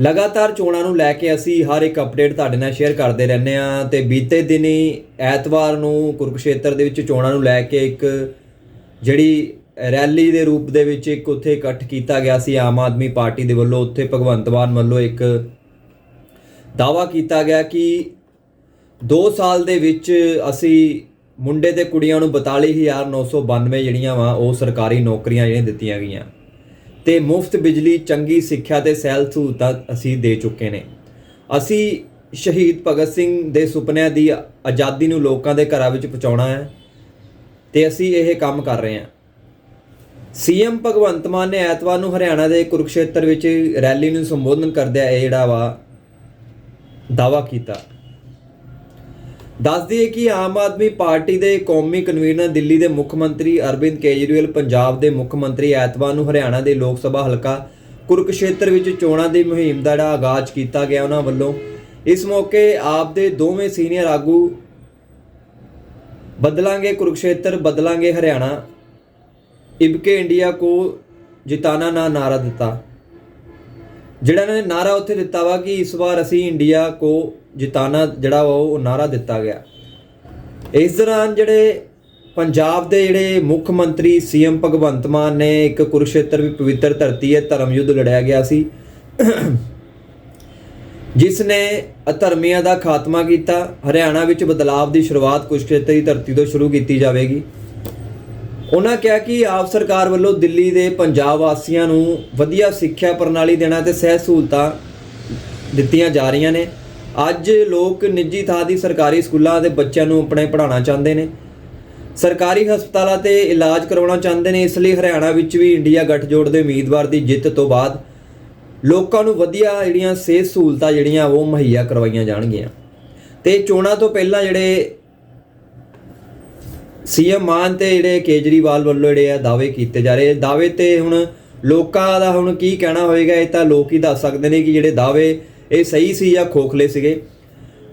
ਲਗਾਤਾਰ ਚੋਣਾਂ ਨੂੰ ਲੈ ਕੇ ਅਸੀਂ ਹਰ ਇੱਕ ਅਪਡੇਟ ਤੁਹਾਡੇ ਨਾਲ ਸ਼ੇਅਰ ਕਰਦੇ ਰਹਿੰਦੇ ਆ ਤੇ ਬੀਤੇ ਦਿਨੀ ਐਤਵਾਰ ਨੂੰ ਕੁਰਕਸ਼ੇਤਰ ਦੇ ਵਿੱਚ ਚੋਣਾਂ ਨੂੰ ਲੈ ਕੇ ਇੱਕ ਜਿਹੜੀ ਰੈਲੀ ਦੇ ਰੂਪ ਦੇ ਵਿੱਚ ਇੱਕ ਉੱਥੇ ਇਕੱਠ ਕੀਤਾ ਗਿਆ ਸੀ, ਆਮ ਆਦਮੀ ਪਾਰਟੀ ਦੇ ਵੱਲੋਂ, ਉੱਥੇ ਭਗਵੰਤ ਮਾਨ ਵੱਲੋਂ ਇੱਕ ਦਾਵਾ ਕੀਤਾ ਗਿਆ ਕਿ 2 ਸਾਲ ਦੇ ਵਿੱਚ ਅਸੀਂ ਮੁੰਡੇ ਤੇ ਕੁੜੀਆਂ ਨੂੰ 42992 ਜਿਹੜੀਆਂ ਵਾ, ਉਹ ਸਰਕਾਰੀ ਨੌਕਰੀਆਂ ਜਿਹੜੀਆਂ ਦਿੱਤੀਆਂ ਗਈਆਂ। ਤੇ ਮੁਫਤ ਬਿਜਲੀ ਚੰਗੀ ਸਿੱਖਿਆ ਤੇ ਸੈਲ ਸਹੂਲਤਾਂ ਅਸੀਂ ਦੇ ਚੁੱਕੇ ਨੇ। ਅਸੀਂ ਸ਼ਹੀਦ ਭਗਤ ਸਿੰਘ ਦੇ ਸੁਪਨਿਆਂ ਦੀ ਆਜ਼ਾਦੀ ਨੂੰ ਲੋਕਾਂ ਦੇ ਘਰਾਂ ਵਿੱਚ ਪਹੁੰਚਾਉਣਾ ਹੈ ਤੇ ਅਸੀਂ ਇਹ ਕੰਮ ਕਰ ਰਹੇ ਹਾਂ। ਸੀਐਮ ਭਗਵੰਤ ਮਾਨ ਨੇ ਐਤਵਾਰ ਨੂੰ ਹਰਿਆਣਾ ਦੇ ਕੁਰੂਕਸ਼ੇਤਰ ਵਿੱਚ ਰੈਲੀ ਨੂੰ ਸੰਬੋਧਨ ਕਰਦਿਆਂ ਇਹ ਜਿਹੜਾ ਵਾ ਦਾਵਾ ਕੀਤਾ। ਦੱਸ ਦਈਏ ਕਿ ਆਮ ਆਦਮੀ ਪਾਰਟੀ ਦੇ ਕੌਮੀ ਕਨਵੀਨਰ ਦਿੱਲੀ ਦੇ ਮੁੱਖ ਮੰਤਰੀ ਅਰਵਿੰਦ ਕੇਜਰੀਵਾਲ ਪੰਜਾਬ ਦੇ ਮੁੱਖ ਮੰਤਰੀ ਐਤਵਾਰ ਨੂੰ ਹਰਿਆਣਾ ਦੇ ਲੋਕ ਸਭਾ ਹਲਕਾ ਕੁਰਕਸ਼ੇਤਰ ਵਿੱਚ ਚੋਣਾਂ ਦੀ ਮੁਹਿੰਮ ਦਾ ਜਿਹੜਾ ਆਗਾਜ਼ ਕੀਤਾ ਗਿਆ ਉਹਨਾਂ ਵੱਲੋਂ। ਇਸ ਮੌਕੇ ਆਪ ਦੇ ਦੋਵੇਂ ਸੀਨੀਅਰ ਆਗੂ ਬਦਲਾਂਗੇ ਕੁਰਕਸ਼ੇਤਰ, ਬਦਲਾਂਗੇ ਹਰਿਆਣਾ। ਇਬਕੇ ਇੰਡੀਆ ਕੋ ਜਿਤਾਨਾ ਨਾ ਨਾਰਾ ਦਿੱਤਾ। ਜਿਹੜਾ ਇਹਨਾਂ ਨੇ ਨਾਰਾ ਉੱਥੇ ਦਿੱਤਾ ਵਾ ਕਿ ਇਸ ਵਾਰ ਅਸੀਂ ਇੰਡੀਆ ਕੋ ਜਿਤਾਨਾ ਜਿਹੜਾ ਵਾ ਉਹ ਨਾਰਾ ਦਿੱਤਾ ਗਿਆ। ਇਸ ਦੌਰਾਨ ਜਿਹੜੇ ਪੰਜਾਬ ਦੇ ਜਿਹੜੇ ਮੁੱਖ ਮੰਤਰੀ ਸੀਐਮ ਭਗਵੰਤ ਮਾਨ ਨੇ ਇੱਕ ਕੁਰੂਕਸ਼ੇਤਰ ਵੀ ਪਵਿੱਤਰ ਧਰਤੀ ਹੈ, ਧਰਮ ਯੁੱਧ ਲੜਿਆ ਗਿਆ ਸੀ। ਜਿਸ ਨੇ ਅਧਰਮੀਆਂ ਦਾ ਖਾਤਮਾ ਕੀਤਾ, ਹਰਿਆਣਾ ਵਿੱਚ ਬਦਲਾਵ ਦੀ ਸ਼ੁਰੂਆਤ ਕੁਰੂਕਸ਼ੇਤਰ ਦੀ ਧਰਤੀ ਤੋਂ ਸ਼ੁਰੂ ਕੀਤੀ ਜਾਵੇਗੀ। ਉਹਨਾਂ ਕਿਹਾ ਕਿ ਆਪ ਸਰਕਾਰ ਵੱਲੋਂ ਦਿੱਲੀ ਦੇ ਪੰਜਾਬ ਵਾਸੀਆਂ ਨੂੰ ਵਧੀਆ ਸਿੱਖਿਆ ਪ੍ਰਣਾਲੀ ਦੇਣਾ ਤੇ ਸਿਹਤ ਸਹੂਲਤਾਂ ਦਿੱਤੀਆਂ ਜਾ ਰਹੀਆਂ ਨੇ। ਅੱਜ ਲੋਕ ਨਿੱਜੀ ਥਾਂ ਦੀ ਸਰਕਾਰੀ ਸਕੂਲਾਂ ਦੇ ਬੱਚਿਆਂ ਨੂੰ ਆਪਣੇ ਪੜ੍ਹਾਉਣਾ ਚਾਹੁੰਦੇ ਨੇ। ਸਰਕਾਰੀ ਹਸਪਤਾਲਾਂ ਤੇ ਇਲਾਜ ਕਰਵਾਉਣਾ ਚਾਹੁੰਦੇ ਨੇ, ਇਸ ਲਈ ਹਰਿਆਣਾ ਵਿੱਚ ਵੀ ਇੰਡੀਆ ਗੱਠਜੋੜ ਦੇ ਉਮੀਦਵਾਰ ਦੀ ਜਿੱਤ ਤੋਂ ਬਾਅਦ ਲੋਕਾਂ ਨੂੰ ਵਧੀਆ ਜਿਹੜੀਆਂ ਸਿਹਤ ਸਹੂਲਤਾਂ ਜਿਹੜੀਆਂ ਉਹ ਮੁਹੱਈਆ ਕਰਵਾਈਆਂ ਜਾਣਗੀਆਂ। ਤੇ ਚੋਣਾਂ ਤੋਂ ਪਹਿਲਾਂ ਜਿਹੜੇ ਸੀਐਮ ਮਾਨ ਤੇ ਜਿਹੜੇ ਕੇਜਰੀਵਾਲ ਵੱਲੋਂ ਜਿਹੜੇ ਆ ਦਾਅਵੇ ਕੀਤੇ ਜਾ ਰਹੇ ਦਾਅਵੇ ਤੇ ਹੁਣ ਲੋਕਾਂ ਦਾ ਹੁਣ ਕੀ ਕਹਿਣਾ ਹੋਏਗਾ, ਇਹ ਤਾਂ ਲੋਕ ਹੀ ਦੱਸ ਸਕਦੇ ਨੇ ਕਿ ਜਿਹੜੇ ਦਾਅਵੇ ਇਹ ਸਹੀ ਸੀ ਜਾਂ ਖੋਖਲੇ ਸੀਗੇ।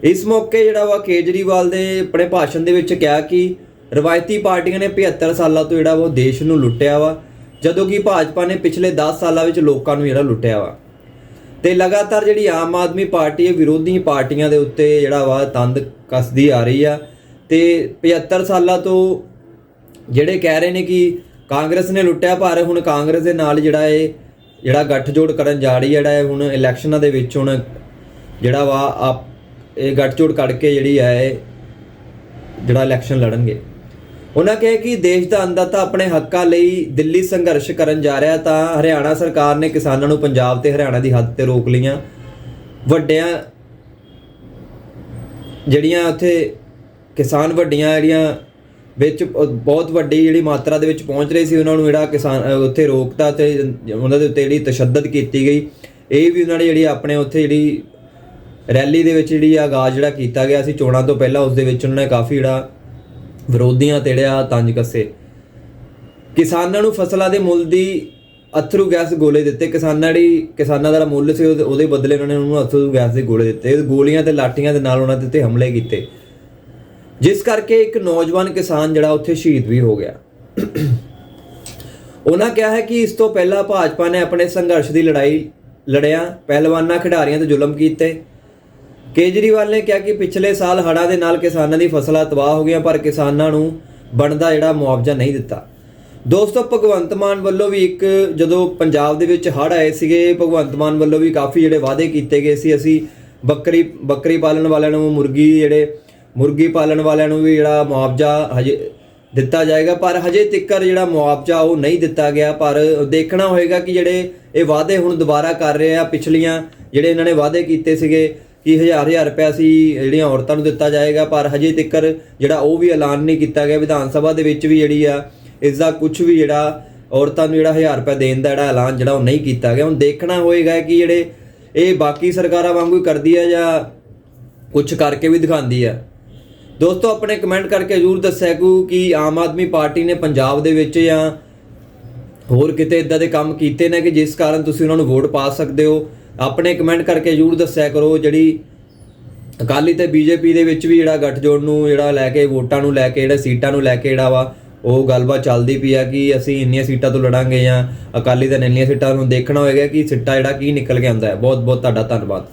ਇਸ ਮੌਕੇ ਜਿਹੜਾ ਵਾ ਕੇਜਰੀਵਾਲ ਦੇ ਆਪਣੇ ਭਾਸ਼ਣ ਦੇ ਵਿੱਚ ਕਿਹਾ ਕਿ ਰਵਾਇਤੀ ਪਾਰਟੀਆਂ ਨੇ 75 ਸਾਲਾਂ ਤੋਂ ਜਿਹੜਾ ਵਾ ਉਹ ਦੇਸ਼ ਨੂੰ ਲੁੱਟਿਆ ਵਾ, ਜਦੋਂ ਕਿ ਭਾਜਪਾ ਨੇ ਪਿਛਲੇ 10 ਸਾਲਾਂ ਵਿੱਚ ਲੋਕਾਂ ਨੂੰ ਜਿਹੜਾ ਲੁੱਟਿਆ ਵਾ। ਤੇ ਲਗਾਤਾਰ ਜਿਹੜੀ ਆਮ ਆਦਮੀ ਪਾਰਟੀ ਹੈ, ਵਿਰੋਧੀ ਪਾਰਟੀਆਂ ਦੇ ਉੱਤੇ ਜਿਹੜਾ ਵਾ ਤੰਦ ਕੱਸਦੀ ਆ ਰਹੀ ਆ। ਤੇ 75 ਸਾਲਾਂ ਤੋਂ ਜਿਹੜੇ ਕਹਿ ਰਹੇ ਨੇ ਕਿ ਕਾਂਗਰਸ ਨੇ ਲੁੱਟਿਆ, ਪਰ ਹੁਣ ਕਾਂਗਰਸ ਦੇ ਨਾਲ ਜਿਹੜਾ ਇਹ, ਜਿਹੜਾ ਗੱਠਜੋੜ ਕਰਨ ਜਾ ਰਹੀ ਹੈ, ਜਿਹੜਾ ਇਹ ਹੁਣ ਇਲੈਕਸ਼ਨਾਂ ਦੇ ਵਿੱਚ ਹੁਣ ਜਿਹੜਾ ਵਾ ਆਪ, ਇਹ ਗੱਠਜੋੜ ਕਰਕੇ ਜਿਹੜੀ ਹੈ ਜਿਹੜਾ ਇਲੈਕਸ਼ਨ ਲੜਨਗੇ। ਉਹਨਾਂ ਕਹੇ ਕਿ ਦੇਸ਼ ਦਾ ਅੰਨਦਾਤਾ ਆਪਣੇ ਹੱਕਾਂ ਲਈ ਦਿੱਲੀ ਸੰਘਰਸ਼ ਕਰਨ ਜਾ ਰਿਹਾ, ਤਾਂ ਹਰਿਆਣਾ ਸਰਕਾਰ ਨੇ ਕਿਸਾਨਾਂ ਨੂੰ ਪੰਜਾਬ ਤੇ ਹਰਿਆਣਾ ਦੀ ਹੱਦ ਤੇ ਰੋਕ ਲਈਆਂ। ਵੱਡਿਆਂ ਜਿਹੜੀਆਂ ਉੱਥੇ ਕਿਸਾਨ ਵੱਡੀਆਂ ਜਿਹੜੀਆਂ ਵਿੱਚ ਬਹੁਤ ਵੱਡੀ ਜਿਹੜੀ ਮਾਤਰਾ ਦੇ ਵਿੱਚ ਪਹੁੰਚ ਰਹੇ ਸੀ, ਉਹਨਾਂ ਨੂੰ ਜਿਹੜਾ ਕਿਸਾਨ ਉੱਥੇ ਰੋਕਤਾ ਤੇ ਉਹਨਾਂ ਦੇ ਉੱਤੇ ਜਿਹੜੀ ਤਸ਼ੱਦਦ ਕੀਤੀ ਗਈ। ਇਹ ਵੀ ਉਹਨਾਂ ਨੇ ਜਿਹੜੀ ਆਪਣੇ ਉੱਥੇ ਜਿਹੜੀ ਰੈਲੀ ਦੇ ਵਿੱਚ ਜਿਹੜੀ ਆਗਾਜ਼ ਜਿਹੜਾ ਕੀਤਾ ਗਿਆ ਸੀ, ਚੋਣਾਂ ਤੋਂ ਪਹਿਲਾਂ ਉਸ ਦੇ ਵਿੱਚ ਉਹਨਾਂ ਨੇ ਕਾਫੀ ਜਿਹੜਾ ਵਿਰੋਧੀਆਂ ਤੇ ਜਿਹੜਾ ਤੰਜ ਕੱਸੇ। ਕਿਸਾਨਾਂ ਨੂੰ ਫਸਲਾਂ ਦੇ ਮੁੱਲ ਦੀ ਅਥਰੂ ਗੈਸ ਗੋਲੇ ਦਿੱਤੇ। ਕਿਸਾਨਾਂ ਦੀ, ਕਿਸਾਨਾਂ ਦਾ ਮੁੱਲ ਸੀ, ਉਹਦੇ- ਉਹਦੇ ਬਦਲੇ ਉਹਨਾਂ ਨੇ ਉਹਨੂੰ ਅਥਰੂ ਗੈਸ ਦੇ ਗੋਲੇ ਦਿੱਤੇ। ਗੋਲੀਆਂ ਤੇ ਲਾਠੀਆਂ ਦੇ ਨਾਲ ਉਹਨਾਂ ਦੇ ਉੱਤੇ ਹਮਲੇ ਕੀਤੇ। ਜਿਸ ਕਰਕੇ ਇੱਕ ਨੌਜਵਾਨ ਕਿਸਾਨ ਜਿਹੜਾ ਉੱਥੇ ਸ਼ਹੀਦ ਵੀ ਹੋ ਗਿਆ। ਉਹਨਾਂ ਕਿਹਾ ਹੈ ਕਿ ਇਸ ਤੋਂ ਪਹਿਲਾਂ ਭਾਜਪਾ ਨੇ ਆਪਣੇ ਸੰਘਰਸ਼ ਦੀ ਲੜਾਈ ਲੜਿਆ, ਪਹਿਲਵਾਨਾਂ, ਖਿਡਾਰੀਆਂ ਤੇ ਜ਼ੁਲਮ ਕੀਤੇ। ਕੇਜਰੀਵਾਲ ਨੇ ਕਿਹਾ ਕਿ ਪਿਛਲੇ ਸਾਲ ਹੜ੍ਹਾਂ ਦੇ ਨਾਲ ਕਿਸਾਨਾਂ ਦੀ ਫਸਲਾਂ ਤਬਾਹ ਹੋ ਗਈਆਂ, ਪਰ ਕਿਸਾਨਾਂ ਨੂੰ ਬਣਦਾ ਜਿਹੜਾ ਮੁਆਵਜ਼ਾ ਨਹੀਂ ਦਿੱਤਾ। ਦੋਸਤੋ, ਭਗਵੰਤ ਮਾਨ ਵੱਲੋਂ ਵੀ ਇੱਕ ਜਦੋਂ ਪੰਜਾਬ ਦੇ ਵਿੱਚ ਹੜ੍ਹ ਆਏ ਸੀਗੇ, ਭਗਵੰਤ ਮਾਨ ਵੱਲੋਂ ਵੀ ਕਾਫੀ ਜਿਹੜੇ ਵਾਅਦੇ ਕੀਤੇ ਗਏ ਸੀ। ਅਸੀਂ ਬੱਕਰੀ ਬੱਕਰੀ ਪਾਲਣ ਵਾਲਿਆਂ ਨੂੰ, ਮੁਰਗੀ ਜਿਹੜੇ ਮੁਰਗੀ ਪਾਲਣ ਵਾਲਿਆਂ ਨੂੰ ਵੀ ਜਿਹੜਾ ਮੁਆਵਜ਼ਾ ਹਜੇ ਦਿੱਤਾ ਜਾਏਗਾ, ਪਰ ਹਜੇ ਤੱਕਰ ਜਿਹੜਾ ਮੁਆਵਜ਼ਾ ਉਹ ਨਹੀਂ ਦਿੱਤਾ ਗਿਆ, ਪਰ ਦੇਖਣਾ ਹੋਏਗਾ ਕਿ ਜਿਹੜੇ ਇਹ ਵਾਅਦੇ ਹੁਣ ਦੁਬਾਰਾ ਕਰ ਰਹੇ ਆ, ਪਿਛਲੀਆਂ ਜਿਹੜੇ ਇਹਨਾਂ ਨੇ ਵਾਅਦੇ ਕੀਤੇ ਸੀਗੇ ਕਿ ਹਜ਼ਾਰ ਹਜ਼ਾਰ ਰੁਪਏ ਅਸੀਂ ਜਿਹੜੀਆਂ ਔਰਤਾਂ ਨੂੰ ਦਿੱਤਾ ਜਾਏਗਾ, ਪਰ ਹਜੇ ਤੱਕਰ ਜਿਹੜਾ ਉਹ ਵੀ ਐਲਾਨ ਨਹੀਂ ਕੀਤਾ ਗਿਆ, ਵਿਧਾਨ ਸਭਾ ਦੇ ਵਿੱਚ ਵੀ ਜਿਹੜੀ ਆ ਇਸ ਦਾ ਕੁਝ ਵੀ ਜਿਹੜਾ ਔਰਤਾਂ ਨੂੰ ਜਿਹੜਾ 1000 ਰੁਪਏ ਦੇਣ ਦਾ ਜਿਹੜਾ ਐਲਾਨ ਜਿਹੜਾ ਉਹ ਨਹੀਂ ਕੀਤਾ ਗਿਆ। ਹੁਣ ਦੇਖਣਾ ਹੋਏਗਾ ਕਿ ਜਿਹੜੇ ਇਹ ਬਾਕੀ ਸਰਕਾਰਾਂ ਵਾਂਗੂ ਕਰਦੀ ਆ ਜਾਂ ਕੁਝ ਕਰਕੇ ਵੀ ਦਿਖਾਉਂਦੀ ਆ। ਦੋਸਤੋ, ਆਪਣੇ ਕਮੈਂਟ ਕਰਕੇ ਜਰੂਰ ਦੱਸਿਆ ਕਰੋ ਕਿ ਆਮ ਆਦਮੀ ਪਾਰਟੀ ਨੇ ਪੰਜਾਬ ਦੇ ਵਿੱਚ ਜਾਂ ਹੋਰ ਕਿਤੇ ਇਦਾਂ ਦੇ ਕੰਮ ਕੀਤੇ ਨੇ ਕਿ ਜਿਸ ਕਾਰਨ ਤੁਸੀਂ ਉਹਨਾਂ ਨੂੰ ਵੋਟ ਪਾ ਸਕਦੇ ਹੋ। ਆਪਣੇ ਕਮੈਂਟ ਕਰਕੇ ਜਰੂਰ ਦੱਸਿਆ ਕਰੋ ਜਿਹੜੀ ਅਕਾਲੀ ਤੇ ਬੀਜੇਪੀ ਦੇ ਵਿੱਚ ਵੀ ਜਿਹੜਾ ਗੱਠਜੋੜ ਨੂੰ, ਜਿਹੜਾ ਲੈ ਕੇ ਵੋਟਾਂ ਨੂੰ ਲੈ ਕੇ, ਜਿਹੜਾ ਸੀਟਾਂ ਨੂੰ ਲੈ ਕੇ ਜਿਹੜਾ ਵਾ, ਉਹ ਗੱਲਬਾਤ ਚੱਲਦੀ ਪਈ ਆ ਕਿ ਅਸੀਂ ਇੰਨੀਆਂ ਸੀਟਾਂ ਤੋਂ ਲੜਾਂਗੇ ਜਾਂ ਅਕਾਲੀ ਦਲ ਇੰਨੀਆਂ ਸੀਟਾਂ ਨੂੰ ਦੇਖਣਾ ਹੋਏਗਾ ਕਿ ਸਿੱਟਾ ਜਿਹੜਾ ਕੀ ਨਿਕਲ ਕੇ ਆਉਂਦਾ ਹੈ। ਬਹੁਤ ਬਹੁਤ ਤੁਹਾਡਾ ਧੰਨਵਾਦ।